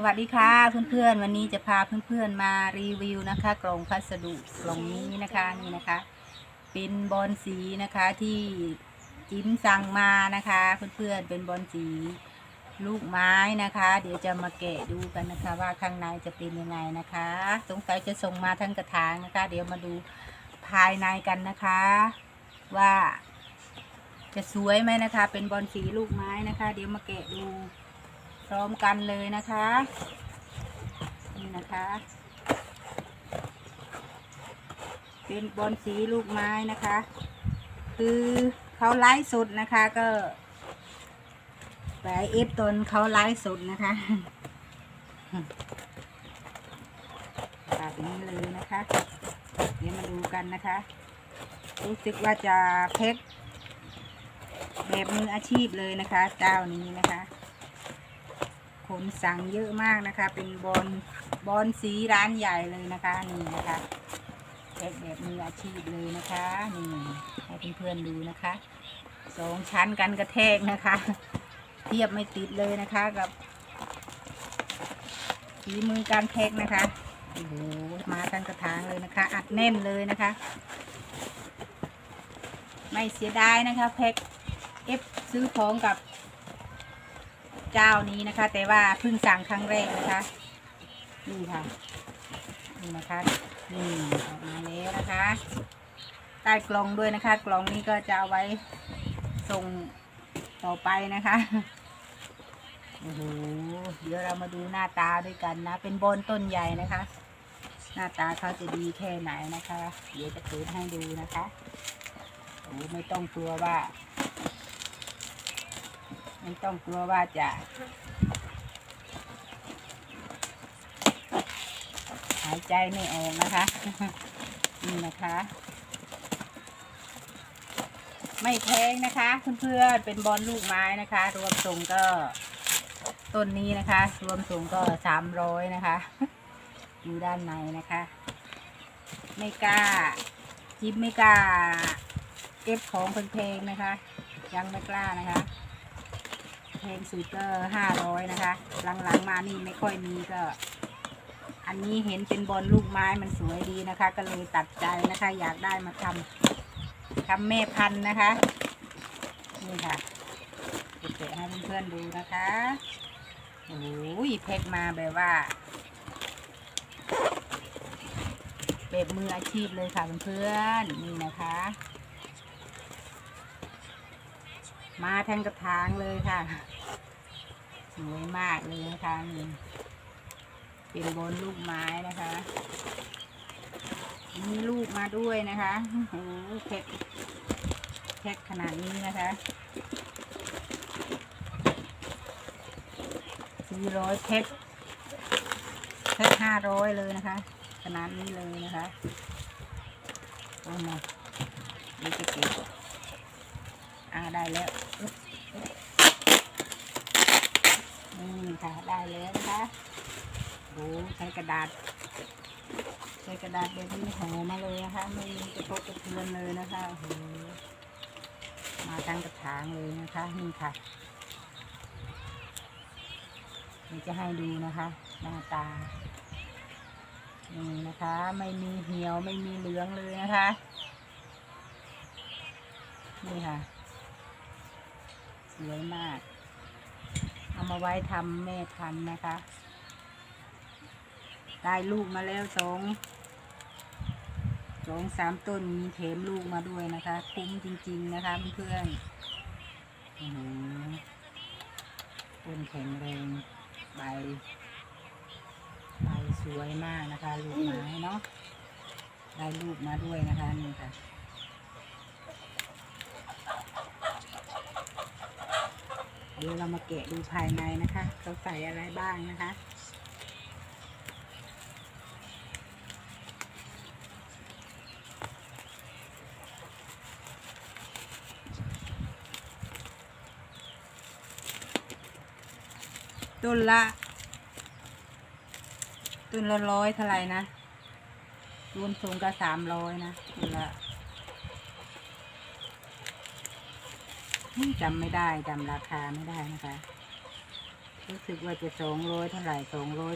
สวัสดีค่ะเพื่อนๆ วันนี้จะพาเพื่อนๆมารีวิวนะคะ กล่องพัสดุกล่องนี้นะคะนี่นะคะ เป็นบอลสีนะคะที่จิ้มสั่งมานะคะ เพื่อนๆเป็นบอลสีลูกไม้นะคะ เดี๋ยวจะมาแกะดูกันนะคะ ว่าข้างในจะเป็นยังไงนะคะ สงสัยจะส่งมาทั้งกระถางนะคะ เดี๋ยวมาดูภายในกันนะคะ ว่า จะสวยไหมนะคะ เป็นบอลสีลูกไม้นะคะ เดี๋ยวมาแกะดู พร้อมกันเลยนะคะ นี่นะคะ เป็นบอลสีลูกไม้นะคะ คือเขาไลฟ์สดนะคะก็ไปเอฟตนเขาไลฟ์สดนะคะแบบนี้เลยนะคะ เดี๋ยวมาดูกันนะคะ รู้สึกว่าจะเพ็กแบบมืออาชีพเลยนะคะเจ้านี้นะคะ คนสั่งเยอะมากนะคะ เป็นบอลบอลสีร้านใหญ่เลยนะคะนี่นะคะแพ็คแบบมืออาชีพเลยนะคะนี่ให้เพื่อนๆดูนะคะสองชั้นกันกระแทกนะคะ เทียบไม่ติดเลยนะคะกับฝีมือการแพ็คนะคะโอ้โหมาทั้งกระถางเลยนะคะ อัดแน่นเลยนะคะ ไม่เสียดายนะคะแพ็คเอฟซื้อของกับ เจ้านี้นะคะ แต่ว่าเพิ่งสั่งครั้งแรกนะคะ นี่ค่ะ นี่นะคะนี่ออกมาแล้วนะคะ ใต้กล่องด้วยนะคะ กล่องนี้ก็จะเอาไว้ส่งต่อไปนะคะโอ้โหเดี๋ยวเรามาดูหน้าตาด้วยกันนะ เป็นบอนต้นใหญ่นะคะ หน้าตาเขาจะดีแค่ไหนนะคะ เดี๋ยวจะเปิดให้ดูนะคะโอ้ไม่ต้องกลัวว่า ไม่ต้องกลัวว่าจะหายใจไม่ออกนะคะ นี่นะคะ ไม่แพงนะคะเพื่อนๆเป็นบอลลูกไม้นะคะ รวมส่งก็ต้นนี้นะคะ รวมส่งก็สามร้อยนะคะอยู่ด้านในนะคะ ไม่กล้าจิ๊บไม่กล้าเก็บของแพงๆนะคะ ยังไม่กล้านะคะ แพงสุดก็ห้าร้อยนะคะ หลังๆมานี่ไม่ค่อยมีก็ อันนี้เห็นเป็นบอลลูกไม้มันสวยดีนะคะ ก็เลยตัดใจนะคะ อยากได้มาทำทำแม่พันธุ์นะคะ นี่ค่ะจะแกะให้เพื่อนๆดูนะคะโอ้ยแพ็กมาแบบว่าแบบมืออาชีพเลยค่ะเพื่อนๆนี่นะคะ มาทั้งกระถางเลยค่ะสวยมากเลยนะคะนี่เป็นบนลูกไม้นะคะ มีลูกมาด้วยนะคะโอ้โหแพ็คแพ็คขนาดนี้นะคะสี่ร้อยแพ็คแพ็คห้าร้อยเลยนะคะ ขนาดนี้เลยนะคะโอ้โหนี่จะเก็บ อ่าได้แล้วนี่ค่ะได้แล้วนะคะโอ้ใช้กระดาษ ใช้กระดาษแบบนี้ห่อมาเลยนะคะไม่มีกระทบกระเทือนเลยนะคะโอ้โหมาทั้งกระถางเลยนะคะนี่ค่ะเดี๋ยวจะให้ดูนะคะหน้าตานี่นะคะ ไม่มีเหี่ยวไม่มีเหลืองเลยนะคะ นี่ค่ะ สวยมาก เอามาไว้ทำแม่พันธุ์นะคะ ได้ลูกมาแล้วสองสองสามต้นมีเถมลูกมาด้วยนะคะ คุ้มจริง ๆ นะคะเพื่อนๆอื้อหือต้นแข็งแรงใบใบสวยมากนะคะ ลูกไม้เนาะได้ลูกมาด้วยนะคะนี่ค่ะ เดี๋ยวเรามาแกะดูภายในนะคะเขาใส่อะไรบ้างนะคะต้นละต้นละร้อยเท่าไหร่นะ รวมสูงก็สามร้อยนะต้นละอืม จำไม่ได้จำราคาไม่ได้นะคะ รู้สึกว่าจะสองร้อยเท่าไหร่สองร้อย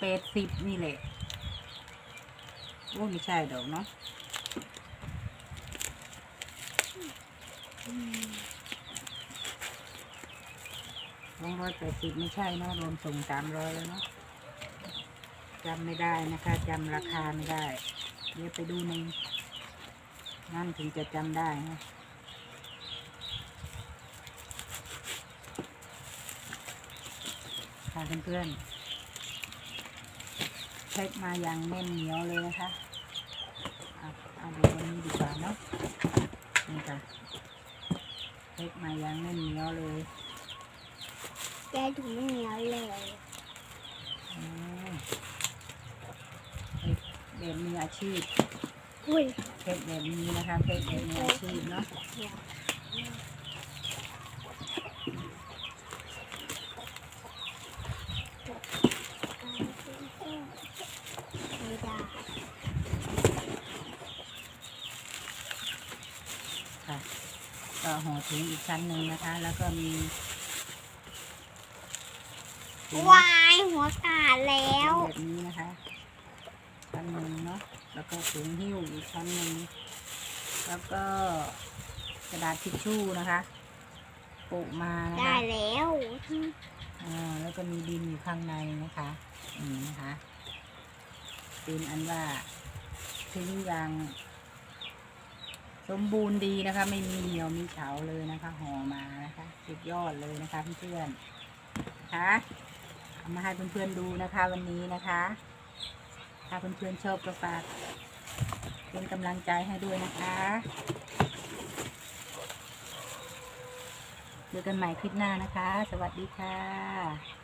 แปดสิบนี่แหละโอ้ไม่ใช่ดอกเนาะสองร้อยแปดสิบไม่ใช่เนาะรวมส่งสามร้อยแล้วเนาะจำไม่ได้นะคะจำราคาไม่ได้ เดี๋ยวไปดูในนั่นถึงจะจำได้นะ ค่ะเพื่อนๆเช็คมาอย่างแน่นเหนียวเลยนะคะเอาเอาดูตรงนี้ดีกว่าเนาะนี่ค่ะเช็คมาอย่างแน่นเหนียวเลยแกถุงเหนียวเลยอืมเช็คแบบมืออาชีพอุ้ยเช็คแบบนี้นะคะเช็คแบบมืออาชีพเนาะ ไม่ได้ ค่ะ ก็ห่อถุงอีกชั้นหนึ่งนะคะ แล้วก็มีถุงวายหัวขาดแล้ว แบบนี้นะคะชั้นหนึ่งเนาะแล้วก็ถุงหิ้วอีกชั้นหนึ่งแล้วก็กระดาษทิชชู่นะคะโปะมานะได้คะแล้วอ่าแล้วก็มีดินอยู่ข้างในนะคะนี่นะคะเป็นอันว่าทิ้งอย่าง สมบูรณ์ดีนะคะ ไม่มีเหี่ยวมีเฉาเลยนะคะห่อมานะคะสุดยอดเลยนะคะเพื่อนๆคะเอามาให้เพื่อนๆดูนะคะวันนี้นะคะ ถ้าเพื่อนๆชอบก็ฝากเป็นกำลังใจให้ด้วยนะคะเจอกันใหม่คลิปหน้านะคะ สวัสดีค่ะ